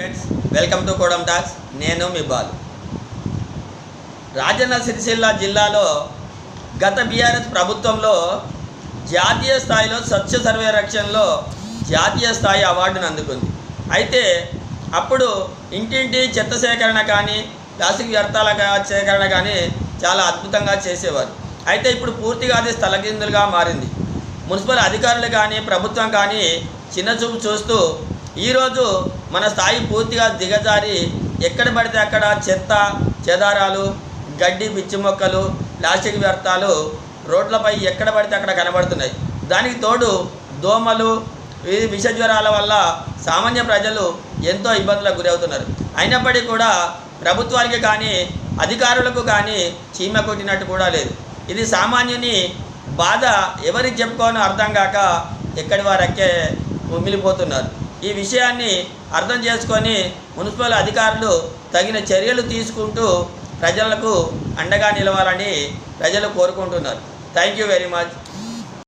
Friends welcome to Kodam talks నేను మీ బాలు. రాజన్న సిరిసిల్ల జిల్లాలో గత బీఆర్ఎస్ ప్రభుత్వంలో జాతీయ స్థాయిలో స్వచ్ఛ సర్వేక్షణలో జాతీయ స్థాయి అవార్డును అందుకుంది. అయితే అప్పుడు ఇంటింటి చెత్త సేకరణ కానీ ప్లాస్టిక్ వ్యర్థాల సేకరణ కానీ చాలా అద్భుతంగా చేసేవారు. అయితే ఇప్పుడు పూర్తిగా అది స్థలకిందులుగా మారింది. మున్సిపల్ అధికారులు కానీ ప్రభుత్వం కానీ చిన్న చూపు చూస్తూ ఈరోజు మన స్థాయి పూర్తిగా దిగజారి ఎక్కడ పడితే అక్కడ చెత్త చెదారాలు గడ్డి పిచ్చి మొక్కలు ప్లాస్టిక్ వ్యర్థాలు రోడ్లపై ఎక్కడ పడితే అక్కడ కనబడుతున్నాయి. దానికి తోడు దోమలు ఈ విష జ్వరాల వల్ల సామాన్య ప్రజలు ఎంతో ఇబ్బందులకు గురవుతున్నారు అయినప్పటికీ కూడా ప్రభుత్వానికి కానీ అధికారులకు కానీ చీమ కొట్టినట్టు కూడా లేదు. ఇది సామాన్యుని బాధ ఎవరికి చెప్పుకోనో అర్థం కాక ఎక్కడి వారక్కే ఉమ్మిలిపోతున్నారు. ఈ విషయాన్ని అర్థం చేసుకొని మున్సిపల్ అధికారులు తగిన చర్యలు తీసుకుంటూ ప్రజలకు అండగా నిలవాలని ప్రజలు కోరుకుంటున్నారు. Thank you very much.